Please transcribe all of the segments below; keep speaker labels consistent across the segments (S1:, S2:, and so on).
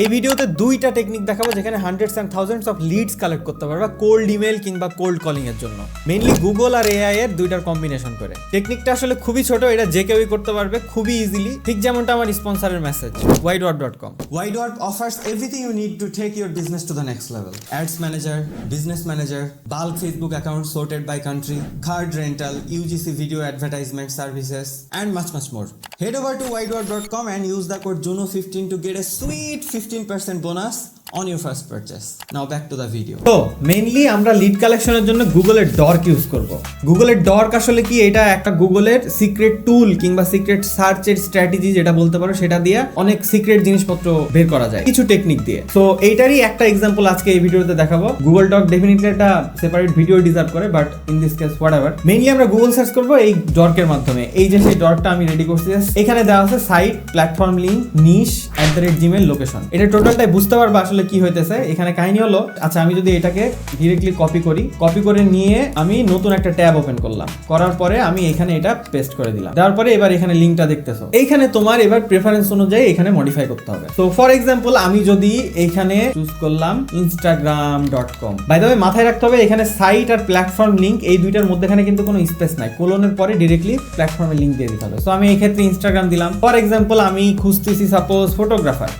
S1: এই ভিডিওতে দুইটা টেকনিক দেখাবো যেখানে hundreds and thousands of leads collect করতে পারবে কোল্ড ইমেল কিংবা কোল্ড কলিং এর জন্য। মেনলি গুগল আর এআই এর দুইটার কম্বিনেশন করে। টেকনিকটা আসলে খুবই ছোট, এটা যে কেউই করতে পারবে, খুবই ইজিলি ঠিক যেমনটা আমার স্পন্সরের message wide word dot com
S2: wide word offers everything you need to take your business to the next level ads manager business manager Bal Facebook account sorted by country card rental UGC video advertisement services and much much more head over to wide word dot com and use the code Juno fifteen to get a sweet sweet 15% bonus on your first purchase. Now back to the video.
S1: তো mainly আমরা lead কালেকশনের জন্য গুগলের ডর্ক use করব। গুগলের ডর্ক আসলে কি? এটা একটা গুগলের সিক্রেট টুল কিংবা সিক্রেট সার্চের স্ট্র্যাটেজি যেটা বলতে পারো, সেটা দিয়ে অনেক সিক্রেট জিনিসপত্র বের করা যায়। কিছু টেকনিক দিয়ে। তো এইটারই একটা এক্সাম্পল আজকে এই ভিডিওতে দেখাবো। গুগল ডক ডেফিনেটলি একটা সেপারেট ভিডিও ডিজার্ভ করে but in this case whatever mainly আমরা গুগল সার্চ করব এই ডর্কের মাধ্যমে। এই যে সেই ডর্কটা আমি রেডি করছি এখানে দেওয়া আছে site platform link niche at the rate Gmail location এটা টোটালটাই বুঝতে পারবা আসলে কি হইতেছে? এখানে কাহিনী হলো আচ্ছা আমি যদি এটাকে ডিরেক্টলি কপি করি কপি করে নিয়ে আমি নতুন একটা ট্যাব ওপেন করলাম। করার পরে আমি এখানে এটা পেস্ট করে দিলাম। দেওয়ার পরে এবার এখানে লিঙ্কটা দেখতেছো। এইখানে তোমার এবার প্রেফারেন্স অনুযায়ী এখানে মডিফাই করতে হবে। তো ফর এক্সাম্পল আমি যদি এখানে চুজ করলাম Instagram dot com by the মাথায় রাখতে হবে, এখানে সাইট আর প্ল্যাটফর্ম লিঙ্ক এই দুইটার মধ্যেখানে কিন্তু কোনো স্পেস নাই। কোলনের পরে ডিরেক্টলি প্ল্যাটফর্মের লিঙ্ক দিয়ে দিতে হবে। সো আমি এই ক্ষেত্রে ইনস্টাগ্রাম দিলাম। ফর এক্সাম্পল আমি খুঁজতেছি সাপোজ ফটোগ্রাফার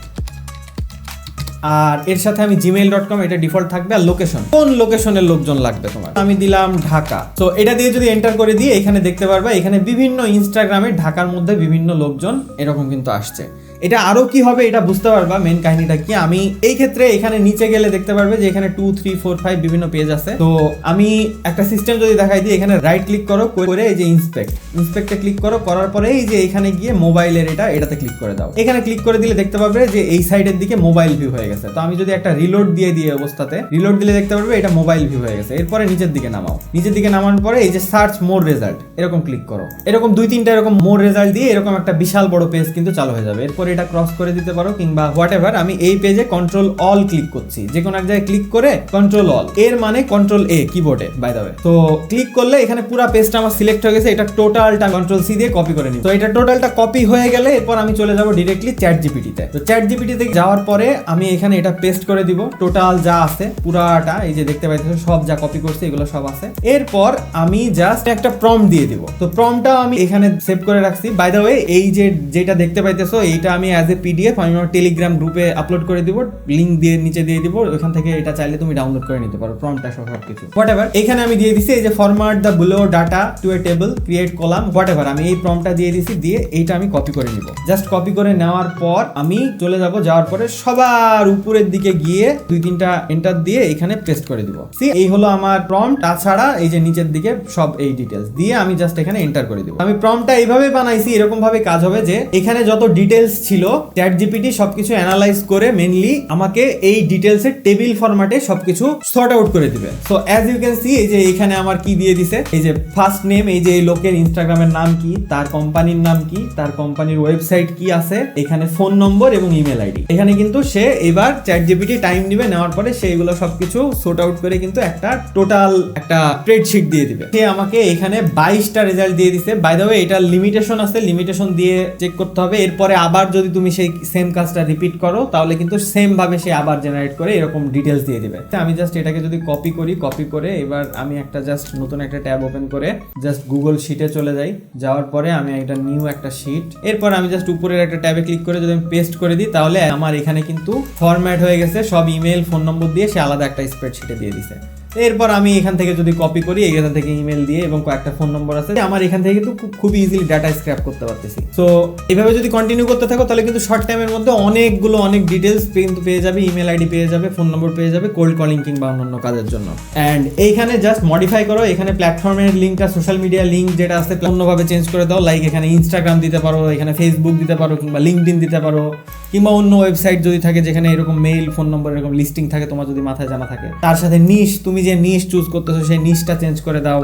S1: আর এর সাথে আমি জিমেইল ডট কম এটা ডিফল্ট থাকবে, আর লোকেশন কোন লোকেশনের লোকজন লাগবে তোমার? আমি দিলাম ঢাকা। তো এটা দিয়ে যদি এন্টার করে দিয়ে এখানে দেখতে পারবা, এখানে বিভিন্ন ইনস্টাগ্রামে ঢাকার মধ্যে বিভিন্ন লোকজন এরকম কিন্তু আসছে। এটা আরও কি হবে এটা বুঝতে পারবা মেন কাহিনীটা কি? আমি এই ক্ষেত্রে এখানে নিচে গেলে দেখতে পারবে যে এখানে টু থ্রি ফোর ফাইভ বিভিন্ন পেজ আছে। তো আমি একটা সিস্টেম যদি দেখাই দিই, এখানে রাইট ক্লিক করো করে এই যে ইন্সপেক্ট ইন্সপেক্টে ক্লিক করো, করার পরে এই যে এখানে গিয়ে মোবাইলের এটা, এটাতে ক্লিক করে দাও। এখানে ক্লিক করে দিলে দেখতে পারবে যে এই সাইডের দিকে মোবাইল ভিউ হয়ে গেছে। তো আমি যদি একটা রিলোড দিয়ে দিই অবস্থাতে রিলোড দিলে দেখতে পারবে এটা মোবাইল ভিউ হয়ে গেছে। এরপরে নিচের দিকে নামাও। নিচের দিকে নামানোর পরে এই যে সার্চ মোর রেজাল্ট এরকম ক্লিক করো। এরকম দুই, তিনটা এরকম মোর রেজাল্ট দিয়ে এরকম একটা বিশাল বড় পেজ কিন্তু চালু হয়ে যাবে। এরপর এটা ক্রস করে দিতে পারো কিংবা হোয়াট এভার আমি এই পেজে কন্ট্রোল অল ক্লিক করছি। যে কোনো এক জায়গায় ক্লিক করে কন্ট্রোল অল এর মানে কন্ট্রোল এ কিবোর্ডে বাই দ্য তো ক্লিক করলে এখানে পুরো পেজটা আমার সিলেক্ট হয়ে গেছে, এটা টোটালটা কন্ট্রোল সি দিয়ে কপি করে নিই তো এটা টোটালটা কপি হয়ে গেলে এরপর আমি চলে যাব ডিরেক্টলি চ্যাট জিপিটিতে তো চ্যাট জিপিটিতে যাওয়ার পরে আমি এখানে এটা পেস্ট করে দিব টোটাল যা আছে, পুরাটা, এই যে দেখতে পাইতেছো সব যা কপি করছি, এগুলো সব আছে। এরপর আমি জাস্ট একটা প্রম দিয়ে দিব। তো প্রমটা আমি এখানে সেভ করে রাখছি। বাই দ্য ওয়ে এই যে যেটা দেখতে পাইতেছো, এইটা আমি অ্যাজ এ পিডিএফ আমি আমার টেলিগ্রাম গ্রুপে আপলোড করে দিব লিঙ্ক দিয়ে নিচে দিয়ে দিব, ওখান থেকে এটা চাইলে তুমি ডাউনলোড করে নিতে পারো প্রমটা সহ সব কিছু হোয়াট এভার এখানে আমি দিয়ে দিছি এই যে format the below data to a table create column whatever আমি এই প্রমটা দিয়ে দিছি, দিয়ে এইটা আমি কপি করে নিব। জাস্ট কপি করে নেওয়ার পর আমি চলে যাব, যাওয়ার পরে সবার উপরের দিকে গিয়ে দুই তিনটা এন্টার দিয়ে এখানে পেস্ট করে দিব। সি এই হলো আমার প্রম তাছাড়া এই যে নিচের দিকে সব এই ডিটেলস দিয়ে আমি জাস্ট এখানে এন্টার করে দিব। আমি প্রমটা এইভাবে বানাইছি এরকম ভাবে কাজ হবে যে এখানে যত ডিটেলস ছিল চ্যাট জিপিটি সবকিছু অ্যানালাইজ করে মেনলি আমাকে এই ডিটেলস এর টেবিল ফরম্যাটে সবকিছু সর্ট আউট করে দিবে। So as you can see এই যে এখানে আমার কি দিয়ে দিছে? এই যে ফার্স্ট নেম এই যে এই লোকের ইনস্টাগ্রামের নাম কি, তার কোম্পানির নাম কি, তার কোম্পানির ওয়েবসাইট কি আছে, এখানে ফোন নম্বর এবং ইমেল আইডি এখানে কিন্তু সে এবার চ্যাট জিপিটি টাইম দিবে নেওয়ার পরে সে এগুলো সবকিছু সর্ট আউট করে কিন্তু একটা টোটাল একটা স্প্রেডশিট দিয়ে দিবে। সে আমাকে এখানে বাইশটা রেজাল্ট দিয়ে দিছে। বাই দ্য ওয়ে এটার লিমিটেশন আছে লিমিটেশন দিয়ে চেক করতে হবে। এরপরে আবার যদি তুমি সেই সেম কাজটা রিপিট করো, তাহলে কিন্তু সেম ভাবে সে আবার জেনারেট করে এরকম ডিটেলস দিয়ে দেবে। আমি জাস্ট এটাকে যদি কপি করি কপি করে এবার আমি একটা জাস্ট নতুন একটা ট্যাব ওপেন করে জাস্ট গুগল শিটে চলে যাই। যাওয়ার পরে আমি একটা নিউ একটা শিট এরপর আমি জাস্ট উপরের একটা ট্যাবে ক্লিক করে যদি আমি পেস্ট করে দিই, তাহলে আমার এখানে কিন্তু ফরম্যাট হয়ে গেছে। সব ইমেল ফোন নম্বর দিয়ে সে আলাদা একটা স্প্রেডশিটে দিয়ে দিছে। এরপর আমি এখান থেকে যদি কপি করি এখান থেকে ইমেল দিয়ে এবং কয়েকটা ফোন নম্বর আছে, আমার এখান থেকে কিন্তু খুব- ইজিলি ডাটা স্ক্র্যাপ করতে পারতেছি। সো এভাবে যদি কন্টিনিউ করতে থাকো, তাহলে কিন্তু শর্ট টাইমের মধ্যে অনেকগুলো, অনেক ডিটেলস কিন্তু পেয়ে যাবে ইমেল আইডি পেয়ে যাবে ফোন নম্বর পেয়ে যাবে কোল্ড কলিং কিংবা অন্যান্য কাজের জন্য। অ্যান্ড এইখানে জাস্ট মডিফাই করো, এখানে প্ল্যাটফর্মের লিঙ্কটা সোশ্যাল মিডিয়া লিঙ্ক যেটা আছে অন্যভাবে চেঞ্জ করে দাও লাইক এখানে ইনস্টাগ্রাম দিতে পারো, এখানে ফেসবুক দিতে পারো, কিংবা লিঙ্কডিন দিতে পারো, কিংবা অন্য ওয়েবসাইট যদি থাকে, যেখানে এরকম মেইল ফোন নম্বর এরকম লিস্টিং থাকে, তোমার যদি মাথায় জানা থাকে। তার সাথে নিশ তুমি যে নিশ চুজ করতেছো, সেই নিশটা চেঞ্জ করে দাও।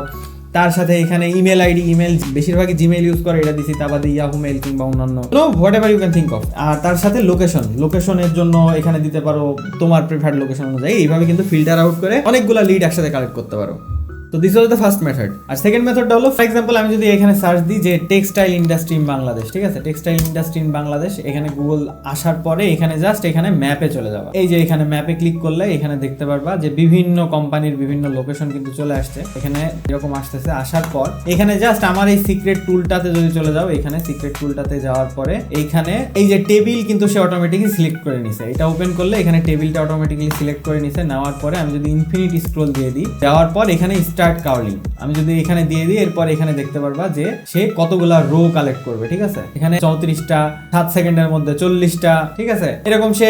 S1: তার সাথে এখানে ইমেল আইডি ইমেল বেশিরভাগই জিমেল ইউজ করে, এটা দিছি তারপর বাদে ইয়াহু মেল কিংবা অন্যান্য। No whatever you can think of আর তার সাথে লোকেশন লোকেশনের জন্য এখানে দিতে পারো তোমার প্রিফার্ড লোকেশন অনুযায়ী। এইভাবে কিন্তু ফিল্টার আউট করে অনেকগুলো লিড একসাথে কালেক্ট করতে পারো। তো this was the first method R second মেথডটা হলো ফর এক্সাম্পল আমি যদি এখানে সার্চ দিই যে টেক্সটাইল ইন্ডাস্ট্রি ইন বাংলাদেশ ঠিক আছে? টেক্সটাইল ইন্ডাস্ট্রি ইন বাংলাদেশ এখানে গুগল আসার পরে এখানে জাস্ট এখানে ম্যাপে চলে যাওয়া এই যে এখানে ম্যাপে ক্লিক করলে এখানে দেখতে পারবা যে বিভিন্ন কোম্পানির বিভিন্ন লোকেশন কিন্তু চলে আসছে। এখানে এরকম আসতেছে, আসার পর এখানে জাস্ট আমার এই সিক্রেট টুলটাতে যদি চলে যাও, এখানে সিক্রেট টুলটাতে যাওয়ার পরে এইখানে এই যে টেবিল কিন্তু সে অটোমেটিকলি সিলেক্ট করে নিছে। এটা ওপেন করলে এখানে টেবিলটা অটোমেটিকলি সিলেক্ট করে নিছে। নেওয়ার পরে আমি যদি ইনফিনিটি স্ক্রোল দিয়ে দিই, যাওয়ার পর এখানে স্টার্ট কাউলিং আমি যদি এখানে দিয়ে দিই, এরপর এখানে দেখতে পারবা যে সে কতগুলা রো কালেক্ট করবে, ঠিক আছে? এখানে চৌত্রিশটা, সাত সেকেন্ডের মধ্যে চল্লিশটা, ঠিক আছে? এরকম সে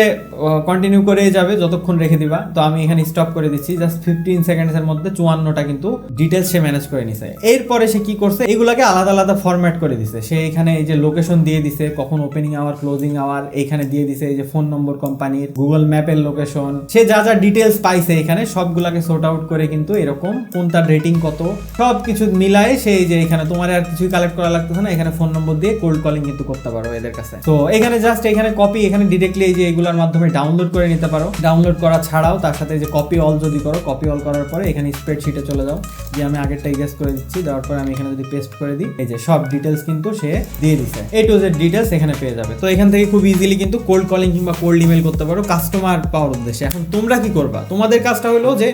S1: কন্টিনিউ করে যাবে যতক্ষণ রেখে দিবা। তো আমি এখানে স্টপ করে দিচ্ছি জাস্ট ফিফটিন সেকেন্ডস এর মধ্যে চুয়ান্নটা কিন্তু ডিটেলস সে ম্যানেজ করে নিছে। এরপরে সে কি করছে, এগুলাকে আলাদা আলাদা ফরম্যাট করে দিছে। সে এখানে এই যে লোকেশন দিয়ে দিছে, কখন ওপেনিং আওয়ার ক্লোজিং আওয়ার এখানে দিয়ে দিছে এই যে ফোন নম্বর কোম্পানির গুগল ম্যাপের লোকেশন সে যা যা ডিটেলস পাইছে এখানে, সবগুলাকে সোর্ট আউট করে কিন্তু এরকম কোন তার রেটিং কত? সব কিছু মিলায়ে সে এই যে এখানে তোমার আর কিছুই কালেক্ট করা লাগতেছে না, এখানে ফোন নম্বর দিয়ে কোল্ড কলিং কিন্তু করতে পারো এদের কাছে। তো এখানে জাস্ট এখানে কপি এখানে ডিরেক্টলি এই যে এগুলোর মাধ্যমে ডাউনলোড করে নিতে পারো। ডাউনলোড করা ছাড়াও তার সাথে যে কপি অল যদি করো কপি অল করার পরে এখানে স্প্রেডশিটে চলে যাও। যে আমি আগেরটা ইগেস করে দিচ্ছি, দেওয়ার পরে আমি এখানে যদি পেস্ট করে দিই, এই যে সব ডিটেলস কিন্তু সে দিয়ে দিছে। এ টু জেড ডিটেলস এখানে পেয়ে যাবে। তো এখান থেকে খুব ইজিলি কিন্তু কোল্ড কলিং কিংবা কোল্ড ইমেল করতে পারো কাস্টমার পাওয়ার উদ্দেশ্যে। এখন তোমরা কি করবা? তোমাদের কাজটা হলো যে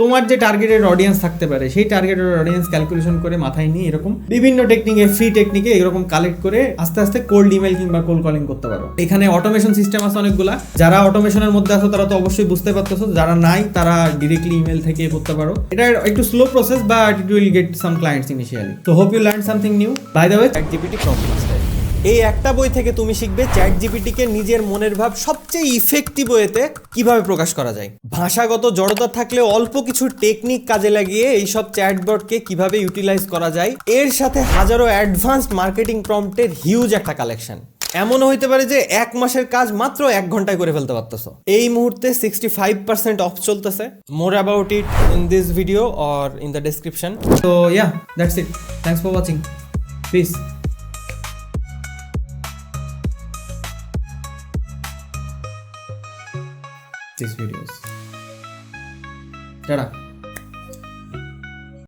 S1: তোমার যে টার্গেটেড অডিয়েন্স থাকতে পারে, সেই টার্গেটেড অডিয়েন্স ক্যালকুলেশন করে মাথায় নিয়ে এরকম বিভিন্ন টেকনিকে ফ্রি টেকনিকে এরকম কালেক্ট করে আস্তে আস্তে কোল্ড ইমেল কিংবা কোল্ড কলিং করতে পারো। এখানে অটোমেশন সিস্টেম আছে অনেকগুলা। যারা অটোমেশনের মধ্যে আছো, তারা তো অবশ্যই বুঝতে পারতেছো। যারা নাই, তারা ডিরেক্টলি ইমেল থেকে করতে পারো। এটা একটু slow process but it will get some clients initially তো hope you learn something new by the way chat GPT এই একটা বই থেকে তুমি শিখবে চ্যাট জিপিটিকে নিজের মনের ভাব সবচেয়ে ইফেক্টিভ ওয়েতে কীভাবে প্রকাশ করা যায়। ভাষাগত জড়তা থাকলে অল্প কিছু টেকনিক কাজে লাগিয়ে এইসব চ্যাটবটকে কীভাবে ইউটিলাইজ করা যায়, এর সাথে হাজারো অ্যাডভান্সড মার্কেটিং প্রম্পটের হিউজ একটা কালেকশন এমনও হইতে পারে যে এক মাসের কাজ মাত্র এক ঘন্টায় করে ফেলতে পারতেছো। এই মুহূর্তে সিক্সটি ফাইভ পার্সেন্ট অফ চলতেছে। More about it in this video or in the description তো yeah that's it thanks for watching peace these videos. Ta-da.